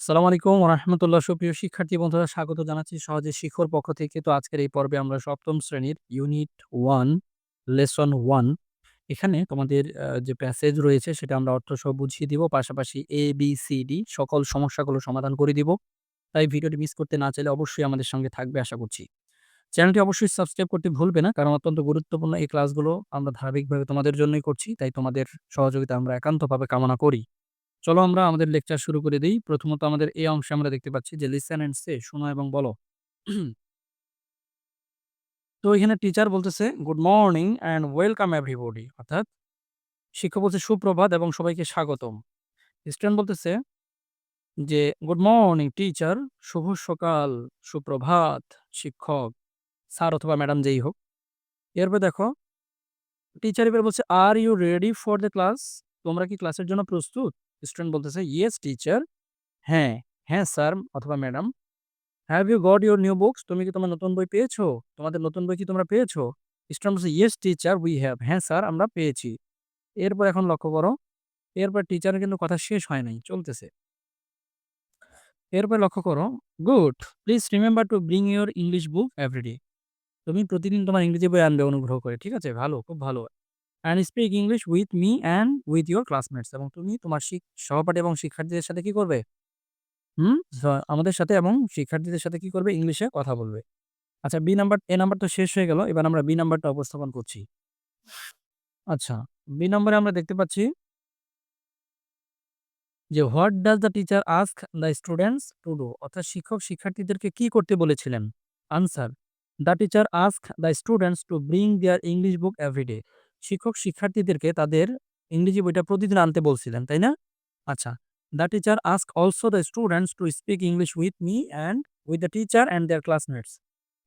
সালাম আলাইকুম রহমতুল্লাহ। সুপ্রিয় শিক্ষার্থী বন্ধুরা, স্বাগত জানাচ্ছি সহজে শিখর পক্ষ থেকে। তো আজকের এই পর্বে আমরা সপ্তম শ্রেণির ইউনিট ওয়ান, লেসন ওয়ান, এখানে তোমাদের যে প্যাসেজ রয়েছে সেটা আমরা অর্থ সহ বুঝিয়ে দিব। পাশাপাশি এ বি সি ডি সকল সমস্যাগুলো সমাধান করে দিব। তাই ভিডিওটি মিস করতে না চাইলে অবশ্যই আমাদের সঙ্গে থাকবে আশা করছি। চ্যানেলটি অবশ্যই সাবস্ক্রাইব করতে ভুলবে না, কারণ অত্যন্ত গুরুত্বপূর্ণ এই ক্লাসগুলো আমরা ধারাবাহিকভাবে তোমাদের জন্যই করছি। তাই তোমাদের সহযোগিতা আমরা একান্তভাবে কামনা করি। চলো আমরা আমাদের লেকচার শুরু করে দিই। প্রথমত আমাদের এই অংশে আমরা দেখতে পাচ্ছি যে লিসেন এন্ড সে শোনো এবং বলো। তো এখানে টিচার বলতেছে good morning and welcome everybody অর্থাৎ, শিক্ষক বলছে, সুপ্রভাত এবং সবাইকে স্বাগতম। স্টুডেন্ট বলতেছে যে গুড মর্নিং টিচার শুভ সকাল, সুপ্রভাত, শিক্ষক স্যার অথবা ম্যাডাম যেই হোক। এরপর দেখো টিচার এবার বলছে are you ready for the class তোমরা কি ক্লাসের জন্য প্রস্তুত? স্টুডেন্ট বলতেছে ইয়েস টিচার হ্যাঁ হ্যাঁ স্যার অথবা madam have you got your new books তুমি কি তোমার নতুন বই পেয়েছ? তোমাদের নতুন বই কি তোমরা পেয়েছ? স্টুডেন্ট বলছে ইয়েস টিচার উই হ্যাভ হ্যাঁ স্যার আমরা পেয়েছি। এরপর এখন লক্ষ্য করো, এরপর টিচারের কিন্তু কথা শেষ হয় নাই, চলতেছে। এরপর লক্ষ্য করো good please remember to bring your English book everyday তুমি প্রতিদিন তোমার ইংরেজি বই আনবে, অনুগ্রহ করে। ঠিক আছে, ভালো, খুব ভালো। And speak English with me and with your classmates এবং তুমি তোমার সহপাঠী এবং শিক্ষার্থীদের সাথে কি করবে? হুম? আমাদের সাথে এবং শিক্ষার্থীদের সাথে কি করবে? ইংলিশে কথা বলবে। আচ্ছা বি নাম্বার এ নাম্বার তো শেষ হয়ে গেল। এবার আমরা বি নাম্বারটা উপস্থাপন করছি। আচ্ছা বি নম্বরে আমরা দেখতে পাচ্ছি যে what does the teacher ask the students to do অর্থাৎ শিক্ষক শিক্ষার্থীদেরকে কি করতে বলেছিলেন? Answer the teacher ask the students to bring their English book everyday শিক্ষক শিক্ষার্থীদেরকে তাদের ইংরেজি বইটা প্রতিদিন আনতে বলছিলেন, তাই না? আচ্ছা the teacher ask also the students to speak English with me and with the teacher and their classmates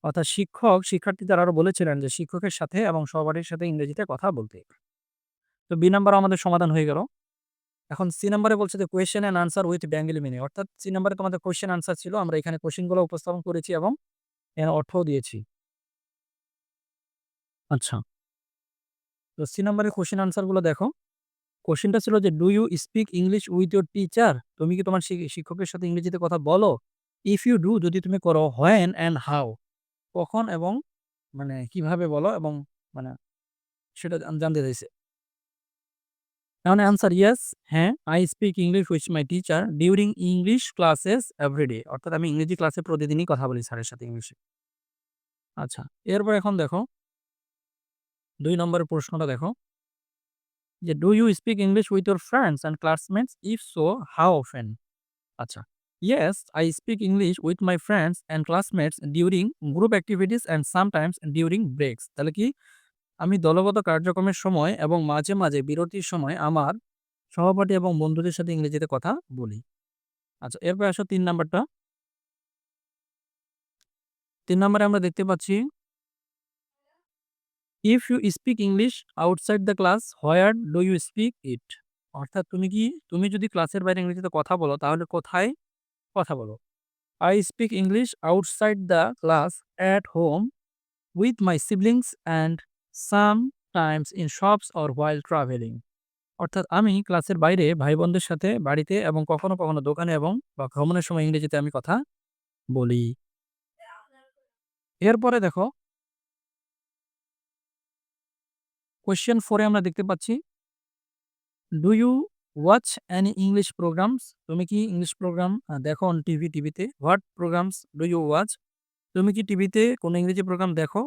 অর্থাৎ শিক্ষক শিক্ষার্থীদের আরও বলেছিলেন যে শিক্ষকের সাথে এবং সহপাঠীর সাথে ইংরেজিতে কথা বলতে। তো বি নাম্বার আমাদের সমাধান হয়ে গেল। এখন সি নাম্বারে বলছে যে question and answer with Bengali meaning অর্থাৎ সি নাম্বারে তোমাদের কোয়েশ্চেন আনসার ছিল, আমরা এখানে কোশ্চেনগুলো উপস্থাপন করেছি এবং এর অর্থও দিয়েছি। আচ্ছা। তো সি নাম্বারের কোশ্চেন আনসারগুলো দেখো। কোশ্চেনটা ছিল যে do you speak English with your teacher তুমি কি তোমার শিক্ষকের সাথে ইংরেজিতে কথা বলো? ইফ ইউ ডু যদি তুমি করো হোয়েন অ্যান্ড হাউ কখন এবং মানে কীভাবে বলো এবং মানে সেটা জানতে চাইছে। এখন অ্যান্সার ইয়েস হ্যাঁ I speak English with my teacher during English classes everyday অর্থাৎ আমি ইংরেজি ক্লাসে প্রতিদিনই কথা বলি স্যারের সাথে ইংলিশে। আচ্ছা এরপর এখন দেখো দুই নম্বরের প্রশ্নটা দেখো। যে do you speak English with your friends and classmates if so how often আচ্ছা yes I speak English with my friends and classmates during group activities and sometimes during breaks তাহলে কি? আমি দলগত কার্যক্রমের সময় এবং মাঝে মাঝে বিরতির সময় আমার সহপাঠী এবং বন্ধুদের সাথে ইংরেজিতে কথা বলি। আচ্ছা এরপর আসো তিন নাম্বারটা। তিন নম্বরে আমরা দেখতে পাচ্ছি if you speak English outside the class where do you speak it অর্থাৎ তুমি কি, তুমি যদি ক্লাসের বাইরে ইংরেজিতে কথা বলো, তাহলে কোথায় কথা বলো? I speak English outside the class at home with my siblings and sometimes in shops or while travelling অর্থাৎ আমি ক্লাসের বাইরে ভাই বোনদের সাথে বাড়িতে এবং কখনো কখনো দোকানে এবং বা ভ্রমণের সময় ইংরেজিতে আমি কথা বলি। এরপরে দেখো কোয়েশ্চেন ফোরে আমরা দেখতে পাচ্ছি do you watch any English programmes তুমি কি ইংলিশ প্রোগ্রাম দেখো অন টিভি টিভিতে what programmes do you watch তুমি কি টিভিতে কোনো ইংরেজি প্রোগ্রাম দেখো?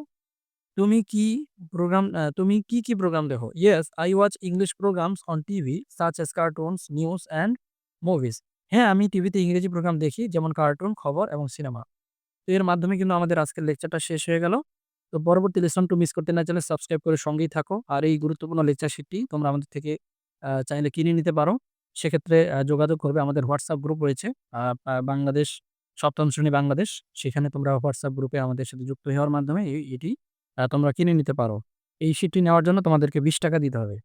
তুমি কি প্রোগ্রাম তুমি কি কি প্রোগ্রাম দেখো? Yes I watch English programmes on TV such as cartoons news and movies হ্যাঁ আমি টিভিতে ইংরেজি প্রোগ্রাম দেখি, যেমন কার্টুন খবর, এবং সিনেমা তো এর মাধ্যমে কিন্তু আমাদের আজকের লেকচারটা শেষ হয়ে গেল। তো পরবর্তী লেসন টু মিস করতে না চাইলে সাবস্ক্রাইব করে সঙ্গেই থাকো। আর এই গুরুত্বপূর্ণ লেকচার শিটটি তোমরা আমাদের থেকে চাইলে কিনে নিতে পারো। সেক্ষেত্রে যোগাযোগ করবে আমাদের হোয়াটসঅ্যাপ গ্রুপ রয়েছে। বাংলাদেশ, সপ্তম শ্রেণি বাংলাদেশ। সেখানে তোমরা হোয়াটসঅ্যাপ গ্রুপে আমাদের সাথে যুক্ত হওয়ার মাধ্যমে এটি তোমরা কিনে নিতে পারো। এই শিটটি নেওয়ার জন্য তোমাদেরকে বিশ টাকা দিতে হবে।